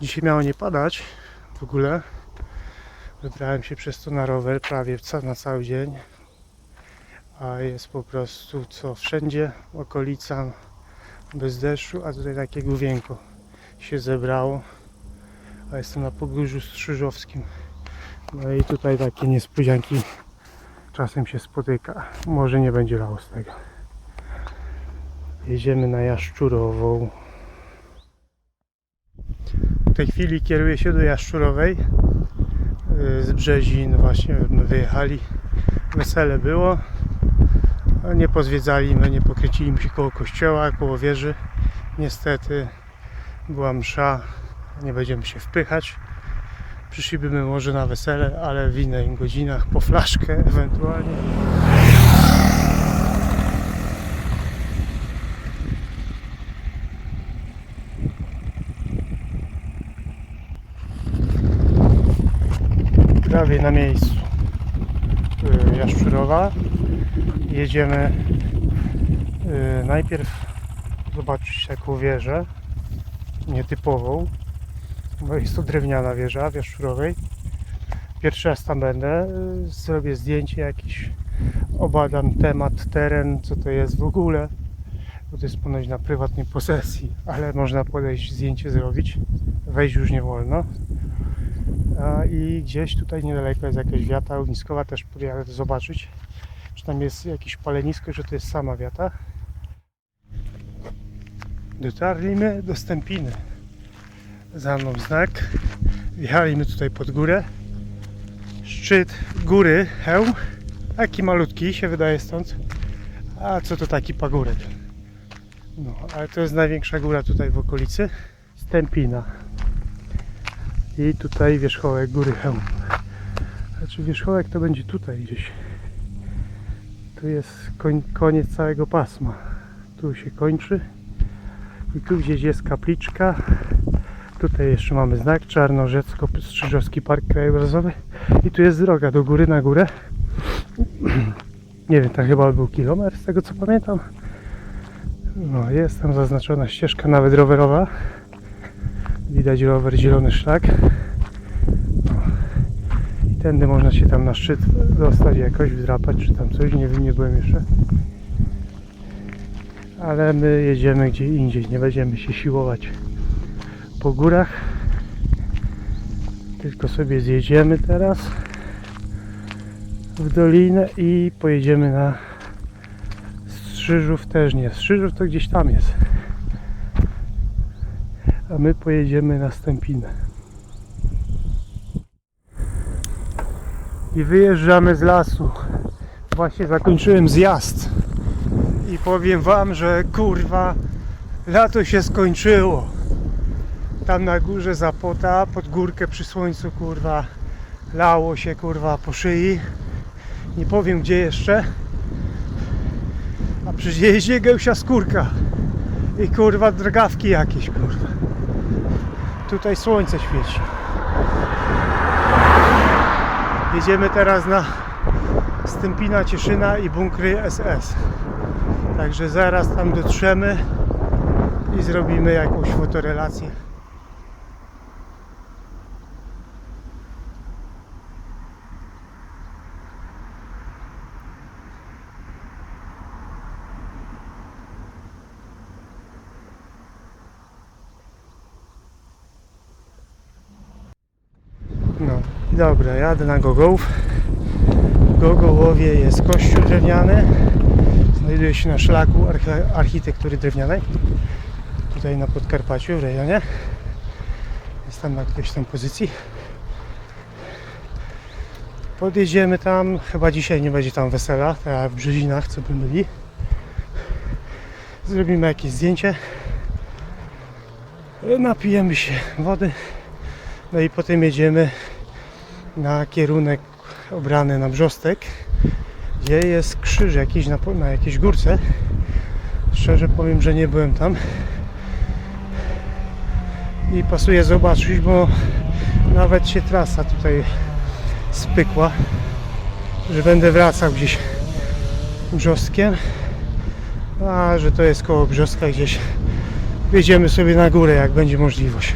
Dzisiaj miało nie padać w ogóle. Wybrałem się przez to na rower prawie na cały dzień. A jest po prostu co wszędzie okolica bez deszczu, a tutaj takie główienko się zebrało. A jestem na Pogórzu Strzyżowskim. No i tutaj takie niespodzianki czasem się spotyka. Może nie będzie lało z tego. Jedziemy na Jaszczurową. Tej chwili kieruję się do Jaszczurowej. Yy, z Brzezin właśnie wyjechali. Wesele było. A nie pozwiedzaliśmy, nie pokręciliśmy się koło kościoła, koło wieży. Niestety była msza. Nie będziemy się wpychać. Przyszlibyśmy może na wesele, ale w innych godzinach po flaszkę ewentualnie prawie na miejscu y, Jaszczurowa. Jedziemy y, najpierw zobaczyć taką wieżę nietypową, bo jest to drewniana wieża w Jaszczurowej. Pierwszy raz tam będę, y, zrobię zdjęcie jakieś, obadam temat, teren, co to jest w ogóle, bo to jest ponoć na prywatnej posesji, ale można podejść, zdjęcie zrobić, wejść już nie wolno. I gdzieś tutaj niedaleko jest jakaś wiata ogniskowa, też podjadę zobaczyć. Czy tam jest jakieś palenisko, że to jest sama wiata. Dotarliśmy do Stępiny. Za mną znak. Wjechaliśmy tutaj pod górę. Szczyt góry, hełm. Taki malutki się wydaje stąd. A co to taki pagórek? No, ale to jest największa góra tutaj w okolicy. Stępina i tutaj wierzchołek góry Chełm. Znaczy wierzchołek to będzie tutaj gdzieś. Tu jest koń, koniec całego pasma. Tu się kończy. I tu gdzieś jest kapliczka. Tutaj jeszcze mamy znak Czarnorzecko-Strzyżowski Park Krajobrazowy. I tu jest droga do góry na górę. Nie wiem, tam chyba był kilometr z tego co pamiętam. No, jest tam zaznaczona ścieżka nawet rowerowa. Widać rower, zielony szlak. I tędy można się tam na szczyt dostać jakoś, wdrapać czy tam coś, nie wiem, nie byłem jeszcze. Ale my jedziemy gdzie indziej, nie będziemy się siłować po górach. Tylko sobie zjedziemy teraz w dolinę i pojedziemy na Strzyżów też nie. Strzyżów to gdzieś tam jest my pojedziemy na Stępinę. I wyjeżdżamy z lasu. Właśnie zakończyłem zjazd. I powiem wam, że kurwa lato się skończyło. Tam na górze Zapota, pod górkę przy słońcu kurwa lało się kurwa po szyi. Nie powiem gdzie jeszcze. A przy jeździe gęsia skórka. I kurwa drgawki jakieś kurwa. Tutaj słońce świeci. Jedziemy teraz na Stępina Cieszyna i bunkry SS. Także zaraz tam dotrzemy i zrobimy jakąś fotorelację. No dobra, jadę na Gogołów. W Gogołowie jest kościół drewniany. Znajduje się na szlaku archi- architektury drewnianej. Tutaj na Podkarpaciu w rejonie. Jest tam na którejś tam pozycji. Podjedziemy tam, chyba dzisiaj nie będzie tam wesela, tak jak w Brzezinach, co by byli. Zrobimy jakieś zdjęcie. Napijemy się wody. No i potem jedziemy na kierunek obrany na Brzostek, gdzie jest krzyż jakiś na, na jakiejś górce. Szczerze powiem, że nie byłem tam. I pasuje zobaczyć, bo nawet się trasa tutaj spykła, że będę wracał gdzieś Brzostkiem, a że to jest koło Brzostka gdzieś. Wjedziemy sobie na górę, jak będzie możliwość.